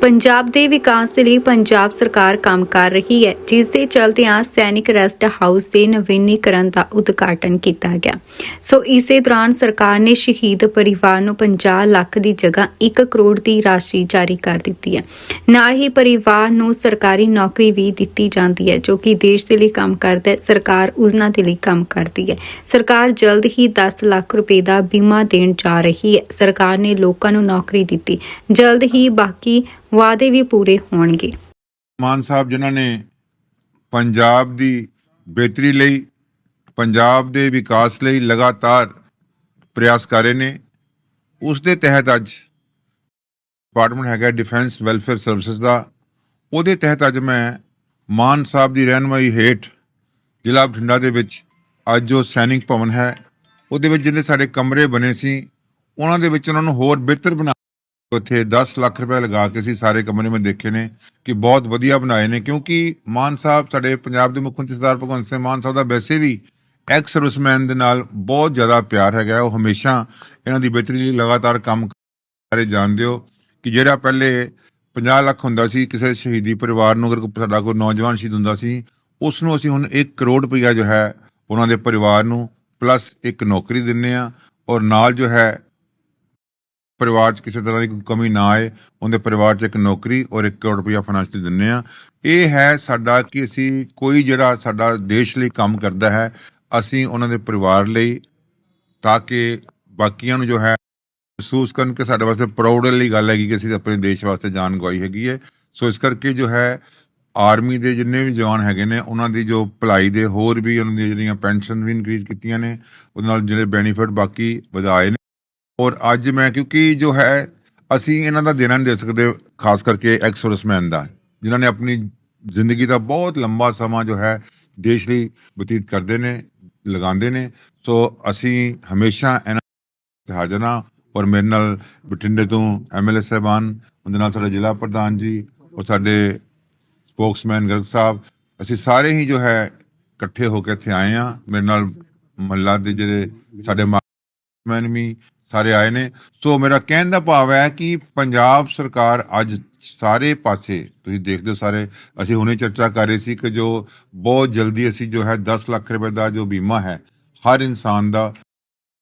ਪੰਜਾਬ ਦੇ ਵਿਕਾਸ ਦੇ ਲਈ ਪੰਜਾਬ ਸਰਕਾਰ ਕੰਮ ਕਰ ਰਹੀ ਹੈ, ਜਿਸ ਦੇ ਚਲਦਿਆਂ ਸੈਨਿਕ ਰੈਸਟ ਹਾਊਸ ਦੇ ਨਵੀਨੀਕਰਨ ਦਾ ਉਦਘਾਟਨ ਕੀਤਾ ਗਿਆ। ਸੋ ਇਸੇ ਦੌਰਾਨ ਸਰਕਾਰ ਨੇ ਸ਼ਹੀਦ ਪਰਿਵਾਰ ਨੂੰ 50 ਲੱਖ ਦੀ ਜਗ੍ਹਾ 1 ਕਰੋੜ ਦੀ ਰਾਸ਼ੀ ਜਾਰੀ ਕਰ ਦਿੱਤੀ ਹੈ। ਨਾਲ ਹੀ ਪਰਿਵਾਰ ਨੂੰ ਸਰਕਾਰੀ ਨੌਕਰੀ ਵੀ ਦਿੱਤੀ ਜਾਂਦੀ ਹੈ, ਜੋ ਕਿ ਦੇਸ਼ ਦੇ ਲਈ ਕੰਮ ਕਰਦਾ ਹੈ, ਸਰਕਾਰ ਉਹਨਾਂ ਦੇ ਲਈ ਕੰਮ ਕਰਦੀ ਹੈ। ਸਰਕਾਰ ਜਲਦ ਹੀ 10 ਲੱਖ ਰੁਪਏ ਦਾ ਬੀਮਾ ਦੇਣ ਜਾ ਰਹੀ ਹੈ। ਸਰਕਾਰ ਨੇ ਲੋਕਾਂ ਨੂੰ ਨੌਕਰੀ ਦਿੱਤੀ। ਜਲਦ ਹੀ ਬਾਕੀ ਵਾਅਦੇ ਵੀ ਪੂਰੇ ਹੋਣਗੇ। ਮਾਨ ਸਾਹਿਬ, ਜਿਨ੍ਹਾਂ ਨੇ ਪੰਜਾਬ ਦੀ ਬਿਹਤਰੀ ਲਈ, ਪੰਜਾਬ ਦੇ ਵਿਕਾਸ ਲਈ ਲਗਾਤਾਰ ਪ੍ਰਯਾਸ ਕਰ ਰਹੇ ਨੇ, ਉਸ ਦੇ ਤਹਿਤ ਅੱਜ ਡਿਪਾਰਟਮੈਂਟ ਹੈਗਾ ਡਿਫੈਂਸ ਵੈਲਫੇਅਰ ਸਰਵਿਸਿਜ਼ ਦਾ। ਉਹਦੇ ਤਹਿਤ ਅੱਜ ਮੈਂ ਮਾਨ ਸਾਹਿਬ ਦੀ ਰਹਿਨਮਾਈ ਹੇਠ ਜ਼ਿਲ੍ਹਾ ਬਠਿੰਡਾ ਦੇ ਵਿੱਚ ਅੱਜ ਜੋ ਸੈਨਿਕ ਭਵਨ ਹੈ। ਉਹਦੇ ਵਿੱਚ ਜਿਹੜੇ ਸਾਡੇ ਕਮਰੇ ਬਣੇ ਸੀ, ਉਹਨਾਂ ਦੇ ਵਿੱਚ ਉਹਨਾਂ ਨੂੰ ਹੋਰ ਬਿਹਤਰ ਬਣਾ ਉੱਥੇ 10 ਲੱਖ ਰੁਪਏ ਲਗਾ ਕੇ ਅਸੀਂ ਸਾਰੇ ਕਮਰੇ ਮੈਂ ਦੇਖੇ ਨੇ ਕਿ ਬਹੁਤ ਵਧੀਆ ਬਣਾਏ ਨੇ, ਕਿਉਂਕਿ ਮਾਨ ਸਾਹਿਬ ਸਾਡੇ ਪੰਜਾਬ ਦੇ ਮੁੱਖ ਮੰਤਰੀ ਸਰਦਾਰ ਭਗਵੰਤ ਸਿੰਘ ਮਾਨ ਸਾਹਿਬ ਦਾ ਵੈਸੇ ਵੀ ਐਕਸ ਸਰਵਿਸਮੈਨ ਦੇ ਨਾਲ ਬਹੁਤ ਜ਼ਿਆਦਾ ਪਿਆਰ ਹੈਗਾ ਉਹ ਹਮੇਸ਼ਾ ਇਹਨਾਂ ਦੀ ਬਿਹਤਰੀ ਲਈ ਲਗਾਤਾਰ ਕੰਮ ਸਾਰੇ ਜਾਣਦੇ ਹੋ ਕਿ ਜਿਹੜਾ ਪਹਿਲੇ 50 ਲੱਖ ਹੁੰਦਾ ਸੀ, ਕਿਸੇ ਸ਼ਹੀਦੀ ਪਰਿਵਾਰ ਨੂੰ ਅਗਰ ਸਾਡਾ ਕੋਈ ਨੌਜਵਾਨ ਸ਼ਹੀਦ ਹੁੰਦਾ ਸੀ ਉਸ ਨੂੰ ਅਸੀਂ ਹੁਣ 1 ਕਰੋੜ ਰੁਪਇਆ ਜੋ ਹੈ ਉਹਨਾਂ ਦੇ ਪਰਿਵਾਰ ਨੂੰ ਪਲੱਸ ਇੱਕ ਨੌਕਰੀ ਦਿੰਨੇ ਆ ਔਰ ਨਾਲ ਜੋ ਹੈ ਪਰਿਵਾਰ 'ਚ ਕਿਸੇ ਤਰ੍ਹਾਂ ਦੀ ਕੋਈ ਕਮੀ ਨਾ ਆਏ, ਉਹਦੇ ਪਰਿਵਾਰ 'ਚ ਇੱਕ ਨੌਕਰੀ ਔਰ 1 ਕਰੋੜ ਰੁਪਇਆ ਫਾਈਨੈਂਸ਼ਲੀ ਦਿੰਨੇ ਆ ਇਹ ਹੈ ਸਾਡਾ ਕਿ ਅਸੀਂ ਕੋਈ ਜਿਹੜਾ ਸਾਡਾ ਦੇਸ਼ ਲਈ ਕੰਮ ਕਰਦਾ ਹੈ, ਅਸੀਂ ਉਹਨਾਂ ਦੇ ਪਰਿਵਾਰ ਲਈ ਤਾਂ ਕਿ ਬਾਕੀਆਂ ਨੂੰ ਜੋ ਹੈ ਮਹਿਸੂਸ ਕਰਨ ਕਿ ਸਾਡੇ ਵਾਸਤੇ ਪ੍ਰਾਊਡ ਵਾਲੀ ਗੱਲ ਹੈਗੀ ਕਿ ਅਸੀਂ ਆਪਣੇ ਦੇਸ਼ ਵਾਸਤੇ ਜਾਨ ਗਵਾਈ ਹੈਗੀ ਹੈ। ਸੋ ਇਸ ਕਰਕੇ ਜੋ ਹੈ ਆਰਮੀ ਦੇ ਜਿੰਨੇ ਵੀ ਜਵਾਨ ਹੈਗੇ ਨੇ, ਉਹਨਾਂ ਦੀ ਜੋ ਭਲਾਈ ਦੇ ਹੋਰ ਵੀ ਉਹਨਾਂ ਦੀਆਂ ਜਿਹੜੀਆਂ ਪੈਨਸ਼ਨ ਵੀ ਇਨਕਰੀਜ਼ ਕੀਤੀਆਂ ਨੇ, ਉਹਦੇ ਨਾਲ ਜਿਹੜੇ ਬੈਨੀਫਿਟ ਬਾਕੀ ਵਧਾਏ ਨੇ ਔਰ ਅੱਜ ਮੈਂ, ਕਿਉਂਕਿ ਜੋ ਹੈ, ਅਸੀਂ ਇਹਨਾਂ ਦਾ ਦੇਣਾ ਨਹੀਂ ਦੇ ਸਕਦੇ, ਖਾਸ ਕਰਕੇ ਐਕਸ ਸਰਵਿਸਮੈਨ ਦਾ, ਜਿਨ੍ਹਾਂ ਨੇ ਆਪਣੀ ਜ਼ਿੰਦਗੀ ਦਾ ਬਹੁਤ ਲੰਬਾ ਸਮਾਂ ਜੋ ਹੈ, ਦੇਸ਼ ਲਈ ਬਤੀਤ ਕਰਦੇ ਨੇ, ਲਗਾਉਂਦੇ ਨੇ। ਸੋ ਅਸੀਂ ਹਮੇਸ਼ਾ ਇਹਨਾਂ ਤੇ ਹਾਜ਼ਰ ਹਾਂ ਔਰ ਮੇਰੇ ਨਾਲ ਬਠਿੰਡੇ ਤੋਂ ਐਮਐਲਏ ਸਾਹਿਬਾਨ, ਉਹਦੇ ਨਾਲ ਸਾਡੇ ਜ਼ਿਲ੍ਹਾ ਪ੍ਰਧਾਨ ਜੀ ਔਰ ਸਾਡੇ ਸਪੋਕਸਮੈਨ ਗਰਗ ਸਾਹਿਬ, ਅਸੀਂ ਸਾਰੇ ਹੀ ਜੋ ਹੈ, ਇਕੱਠੇ ਹੋ ਕੇ ਇੱਥੇ ਆਏ ਆ ਮੇਰੇ ਨਾਲ ਮਹੱਲਾ ਦੇ ਜਿਹੜੇ ਸਾਡੇ ਮੈਨ ਵੀ ਸਾਰੇ ਆਏ ਨੇ। ਸੋ ਮੇਰਾ ਕਹਿਣ ਦਾ ਭਾਵ ਹੈ ਕਿ ਪੰਜਾਬ ਸਰਕਾਰ ਅੱਜ ਸਾਰੇ ਪਾਸੇ, ਤੁਸੀਂ ਦੇਖਦੇ ਹੋ ਸਾਰੇ, ਅਸੀਂ ਹੁਣੇ ਚਰਚਾ ਕਰ ਰਹੇ ਸੀ ਕਿ ਜੋ ਬਹੁਤ ਜਲਦੀ ਅਸੀਂ ਜੋ ਹੈ 10 ਲੱਖ ਰੁਪਏ ਦਾ ਜੋ ਬੀਮਾ ਹੈ, ਹਰ ਇਨਸਾਨ ਦਾ,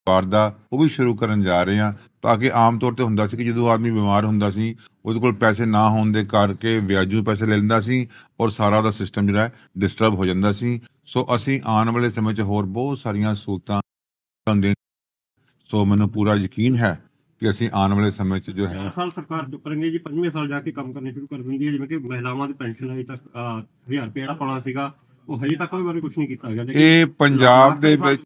ਪਰਿਵਾਰ ਦਾ, ਉਹ ਵੀ ਸ਼ੁਰੂ ਕਰਨ ਜਾ ਰਹੇ ਹਾਂ ਤਾਂ ਕਿ ਆਮ ਤੌਰ ਤੇ ਹੁੰਦਾ ਸੀ ਕਿ ਜਦੋਂ ਆਦਮੀ ਬਿਮਾਰ ਹੁੰਦਾ ਸੀ, ਉਹਦੇ ਕੋਲ ਪੈਸੇ ਨਾ ਹੋਣ ਦੇ ਕਰਕੇ ਵਿਆਜੂ ਪੈਸੇ ਲੈ ਲੈਂਦਾ ਸੀ ਔਰ ਸਾਰਾ ਦਾ ਸਿਸਟਮ ਜਿਹੜਾ ਡਿਸਟਰਬ ਹੋ ਜਾਂਦਾ ਸੀ। ਸੋ ਅਸੀਂ ਆਉਣ ਵਾਲੇ ਸਮੇਂ 'ਚ ਹੋਰ ਬਹੁਤ ਸਾਰੀਆਂ ਸਹੂਲਤਾਂ ਤੁਹਾਨੂੰ ਦੇਣ ਸੋ ਮੈਨੂੰ ਪੂਰਾ ਯਕੀਨ ਹੈ ਕਿ ਅਸੀਂ ਆਉਣ ਵਾਲੇ ਸਮੇਂ 'ਚ ਜੋ ਹੈ ਸਾਲ ਸਰਕਾਰ ਜੋ ਕਰਨਗੇ ਜੀ ਪੰਜਵੇਂ ਸਾਲ ਜਾ ਕੇ ਕੰਮ ਕਰਨੇ ਸ਼ੁਰੂ ਕਰ ਦਿੰਦੀ ਹੈ। ਜਿਵੇਂ ਕਿ ਮਹਿਲਾਵਾਂ ਦੀ ਪੈਨਸ਼ਨ ਹਜੇ ਤੱਕ 1000 ਰੁਪਏ ਜਿਹੜਾ ਪਾਉਣਾ ਸੀਗਾ ਉਹ ਹਜੇ ਤੱਕ ਕੋਈ ਬਾਰੇ ਕੁਝ ਨਹੀਂ ਕੀਤਾ ਗਿਆ ਇਹ ਪੰਜਾਬ ਦੇ ਵਿੱਚ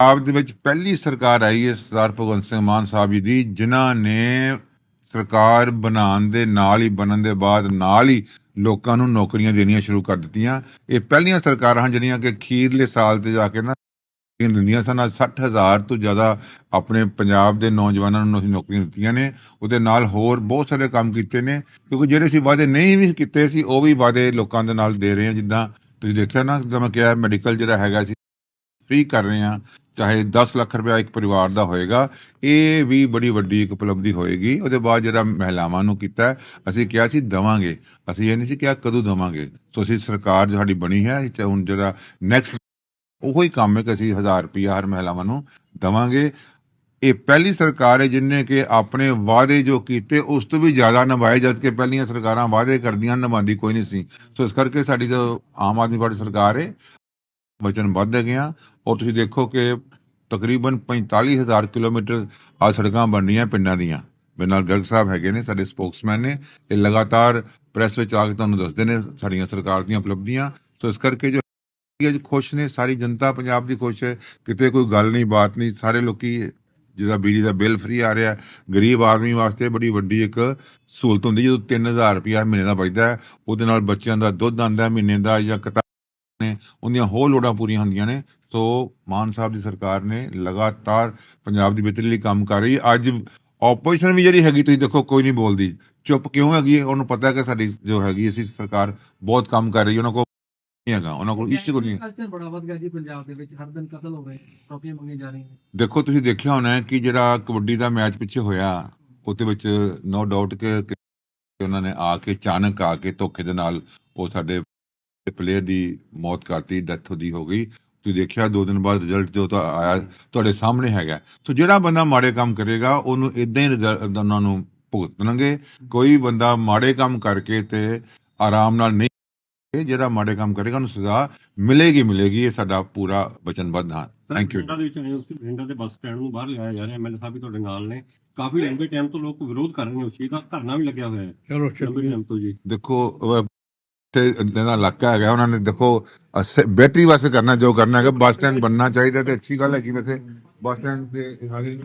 ਪੰਜਾਬ ਦੇ ਵਿੱਚ ਪਹਿਲੀ ਸਰਕਾਰ ਆਈ ਹੈ ਸਰਦਾਰ ਭਗਵੰਤ ਸਿੰਘ ਮਾਨ ਸਾਹਿਬ ਜੀ ਦੀ ਜਿਨ੍ਹਾਂ ਨੇ ਸਰਕਾਰ ਬਣਾਉਣ ਦੇ ਨਾਲ ਹੀ ਬਣਨ ਦੇ ਬਾਅਦ ਨਾਲ ਹੀ ਲੋਕਾਂ ਨੂੰ ਨੌਕਰੀਆਂ ਦੇਣੀਆਂ ਸ਼ੁਰੂ ਕਰ ਦਿੱਤੀਆਂ। ਇਹ ਪਹਿਲੀਆਂ ਸਰਕਾਰਾਂ ਹਨ ਜਿਹੜੀਆਂ ਕਿ ਅਖੀਰਲੇ ਸਾਲ ਤੇ ਜਾ ਕੇ ਨਾ ਨੌਕਰੀਆਂ ਦਿੰਦੀਆਂ ਸਨ। ਅੱਜ 60000 ਤੋਂ ਜ਼ਿਆਦਾ ਆਪਣੇ ਪੰਜਾਬ ਦੇ ਨੌਜਵਾਨਾਂ ਨੂੰ ਅਸੀਂ ਨੌਕਰੀਆਂ ਦਿੱਤੀਆਂ ਨੇ। ਉਹਦੇ ਨਾਲ ਹੋਰ ਬਹੁਤ ਸਾਰੇ ਕੰਮ ਕੀਤੇ ਨੇ। ਕਿਉਂਕਿ ਜਿਹੜੇ ਅਸੀਂ ਵਾਅਦੇ ਨਹੀਂ ਵੀ ਕੀਤੇ ਸੀ, ਉਹ ਵੀ ਵਾਅਦੇ ਲੋਕਾਂ ਦੇ ਨਾਲ ਦੇ ਰਹੇ ਹਾਂ। ਜਿੱਦਾਂ ਤੁਸੀਂ ਦੇਖਿਆ ਨਾ, ਜਿੱਦਾਂ ਮੈਂ ਕਿਹਾ ਮੈਡੀਕਲ ਜਿਹੜਾ ਹੈਗਾ ਸੀ ਫ੍ਰੀ ਕਰ ਰਹੇ ਹਾਂ। ਚਾਹੇ 10 ਲੱਖ ਰੁਪਏ ਇੱਕ ਪਰਿਵਾਰ ਦਾ ਹੋਏਗਾ, ਇਹ ਵੀ ਬੜੀ ਵੱਡੀ ਇੱਕ ਉਪਲਬਧੀ ਹੋਏਗੀ। ਉਹਦੇ ਬਾਅਦ ਜਿਹੜਾ ਮਹਿਲਾਵਾਂ ਨੂੰ ਕੀਤਾ, ਅਸੀਂ ਕਿਹਾ ਸੀ, ਦਵਾਂਗੇ। ਅਸੀਂ ਇਹ ਨਹੀਂ ਸੀ ਕਿਹਾ, ਕਦੋਂ ਦਵਾਂਗੇ? ਸੋ ਅਸੀਂ ਸਰਕਾਰ ਜੋ ਸਾਡੀ ਬਣੀ ਹੈ। ਹੁਣ ਜਿਹੜਾ ਨੈਕਸਟ ਉਹੋ ਹੀ ਕੰਮ ਹੈ ਕਿ ਅਸੀਂ 1000 ਰੁਪਿਆ ਹਰ ਮਹਿਲਾਵਾਂ ਨੂੰ ਦਵਾਂਗੇ। ਇਹ ਪਹਿਲੀ ਸਰਕਾਰ ਹੈ ਜਿਨੇ ਕਿ ਆਪਣੇ ਵਾਅਦੇ ਜੋ ਕੀਤੇ, ਉਸ ਤੋਂ ਵੀ ਜ਼ਿਆਦਾ ਨਿਭਾਏ, ਜਦ ਕਿ ਪਹਿਲੀਆਂ ਸਰਕਾਰਾਂ ਵਾਅਦੇ ਕਰਦੀਆਂ ਨਿਭਾਉਂਦੀ ਕੋਈ ਨਹੀਂ ਸੀ। ਸੋ ਇਸ ਕਰਕੇ ਸਾਡੀ ਜੋ ਆਮ ਆਦਮੀ ਪਾਰਟੀ ਸਰਕਾਰ ਹੈ। ਵਚਨਬੱਧ ਹੈਗੇ ਔਰ ਤੁਸੀਂ ਦੇਖੋ ਕਿ ਤਕਰੀਬਨ 45000 ਕਿਲੋਮੀਟਰ ਆ ਸੜਕਾਂ ਬਣ ਰਹੀਆਂ ਪਿੰਡਾਂ ਦੀਆਂ। ਮੇਰੇ ਨਾਲ ਗਰਗ ਸਾਹਿਬ ਹੈਗੇ ਨੇ, ਸਾਡੇ ਸਪੋਕਸਮੈਨ ਨੇ। ਇਹ ਲਗਾਤਾਰ ਪ੍ਰੈਸ ਵਿੱਚ ਆ ਕੇ ਤੁਹਾਨੂੰ ਦੱਸਦੇ ਨੇ ਸਾਡੀਆਂ ਸਰਕਾਰ ਦੀਆਂ ਉਪਲਬਧੀਆਂ। ਸੋ ਇਸ ਕਰਕੇ ਜੋ ਅੱਜ ਖੁਸ਼ ਨੇ, ਸਾਰੀ ਜਨਤਾ ਪੰਜਾਬ ਦੀ ਖੁਸ਼ ਹੈ। ਕਿਤੇ ਕੋਈ ਗੱਲ ਨਹੀਂ, ਬਾਤ ਨਹੀਂ, ਸਾਰੇ ਲੋਕੀ ਜਿਹਦਾ ਬਿਜਲੀ ਦਾ ਬਿੱਲ ਫ੍ਰੀ ਆ ਰਿਹਾ ਗਰੀਬ ਆਦਮੀ ਵਾਸਤੇ ਬੜੀ ਵੱਡੀ ਇੱਕ ਸਹੂਲਤ ਹੁੰਦੀ ਜਦੋਂ 3000 ਰੁਪਇਆ ਮਹੀਨੇ ਦਾ ਬਚਦਾ ਹੈ, ਉਹਦੇ ਨਾਲ ਬੱਚਿਆਂ ਦਾ ਦੁੱਧ ਆਂਦਾ ਮਹੀਨੇ ਦਾ ਜਾਂ ਕਿਤਾਬਾਂ ਨੇ, ਉਹਦੀਆਂ ਹੋਰ ਲੋੜਾਂ ਪੂਰੀਆਂ ਹੁੰਦੀਆਂ ਨੇ। ਸੋ ਮਾਨ ਸਾਹਿਬ ਦੀ ਸਰਕਾਰ ਨੇ ਲਗਾਤਾਰ ਪੰਜਾਬ ਦੀ ਬਿਹਤਰੀ ਲਈ ਕੰਮ ਕਰ ਰਹੀ ਅੱਜ ਆਪੋਜੀਸ਼ਨ ਵੀ ਜਿਹੜੀ ਹੈਗੀ, ਤੁਸੀਂ ਦੇਖੋ, ਕੋਈ ਨਹੀਂ ਬੋਲਦੀ। ਚੁੱਪ ਕਿਉਂ ਹੈਗੀ ਹੈ? ਉਹਨੂੰ ਪਤਾ ਕਿ ਸਾਡੀ ਜੋ ਹੈਗੀ ਅਸੀਂ ਸਰਕਾਰ ਬਹੁਤ ਕੰਮ ਕਰ ਰਹੀ ਉਹਨਾਂ ਕੋਲ ਨਹੀਂ ਹੈਗਾ ਉਹਨਾਂ ਕੋਲ ਇਸ਼ਟ ਕੋਈ ਨਹੀਂ ਕਲਚਰ ਬੜਾ ਵੱਧ ਗਿਆ ਜੀ ਪੰਜਾਬ ਦੇ ਵਿੱਚ ਹਰ ਦਿਨ ਕਤਲ ਹੋ ਰਹੇ ਟਰੋਫੀਆਂ ਮੰਗੀਆਂ ਜਾ ਰਹੀਆਂ ਨੇ। ਦੇਖੋ ਤੁਸੀਂ ਦੇਖਿਆ ਹੋਣਾ ਹੈ ਕਿ ਜਿਹੜਾ ਕਬੱਡੀ ਦਾ ਮੈਚ ਪਿੱਛੇ ਹੋਇਆ ਉਹਦੇ ਵਿੱਚ ਨੋ ਡਾਊਟ ਕਿ ਕਿ ਉਹਨਾਂ ਨੇ ਆ ਕੇ ਅਚਾਨਕ ਆ ਕੇ ਧੋਖੇ ਦੇ ਨਾਲ ਉਹ ਸਾਡੇ ਪਲੇਅਰ ਦੀ ਮੌਤ ਕਰਤੀ ਡੈਥ ਉਹਦੀ ਹੋ ਗਈ। ਤੁਸੀਂ ਦੇਖਿਆ ਦੋ ਦਿਨ ਬਾਅਦ ਰਿਜ਼ਲਟ ਜੋ ਤਾਂ ਆਇਆ ਤੁਹਾਡੇ ਸਾਹਮਣੇ ਹੈਗਾ। ਤੋ ਜਿਹੜਾ ਬੰਦਾ ਮਾੜੇ ਕੰਮ ਕਰੇਗਾ ਉਹਨੂੰ ਇਦਾਂ ਹੀ ਉਹਨਾਂ ਨੂੰ ਭੁਗਤਣਗੇ। ਕੋਈ ਬੰਦਾ ਮਾੜੇ ਕੰਮ ਕਰਕੇ ਤੇ ਆਰਾਮ ਨਾਲ ਨਹੀਂ ਇਹ ਜਿਹੜਾ ਮਾੜੇ ਕੰਮ ਕਰੇਗਾ ਉਹਨੂੰ ਸਜ਼ਾ ਮਿਲੇਗੀ ਮਿਲੇਗੀ ਇਹ ਸਾਡਾ ਪੂਰਾ ਵਚਨਬੱਧ ਹਾਂ। ਥੈਂਕ ਯੂ ਦੇ ਵਿੱਚ ਉਸ ਬਠਿੰਡਾ ਦੇ ਬੱਸ ਸਟੈਂਡ ਨੂੰ ਬਾਹਰ ਲਿਆਇਆ ਜਾ ਰਿਹਾ ਐਮਐਲਏ ਸਾਹਿਬ ਵੀ ਤੁਹਾਡੇ ਨਾਲ ਨੇ। ਕਾਫੀ ਲੰਬੇ ਟਾਈਮ ਤੋਂ ਲੋਕ ਵਿਰੋਧ ਕਰ ਰਹੇ ਨੇ ਉਸ ਚੀਜ਼ ਦਾ ਧਰਨਾ ਵੀ ਲੱਗਿਆ ਹੋਇਆ ਹੈ। ਚਲੋ ਲੰਬੇ ਟਾਈਮ ਤੋਂ ਜੀ। ਦੇਖੋ ਤੇ ਜਿਹੜਾ ਇਲਾਕਾ ਹੈਗਾ ਉਹਨਾਂ ਨੇ ਦੇਖੋ ਬੈਟਰੀ ਵਾਸਤੇ ਕਰਨਾ ਜੋ ਕਰਨਾ ਹੈਗਾ ਬੱਸ ਸਟੈਂਡ ਬਣਨਾ ਚਾਹੀਦਾ ਤੇ ਅੱਛੀ ਗੱਲ ਹੈ ਕਿ ਵੈਸੇ। ਬੱਸ ਸਟੈਂਡ ਤੇ ਆਗੇ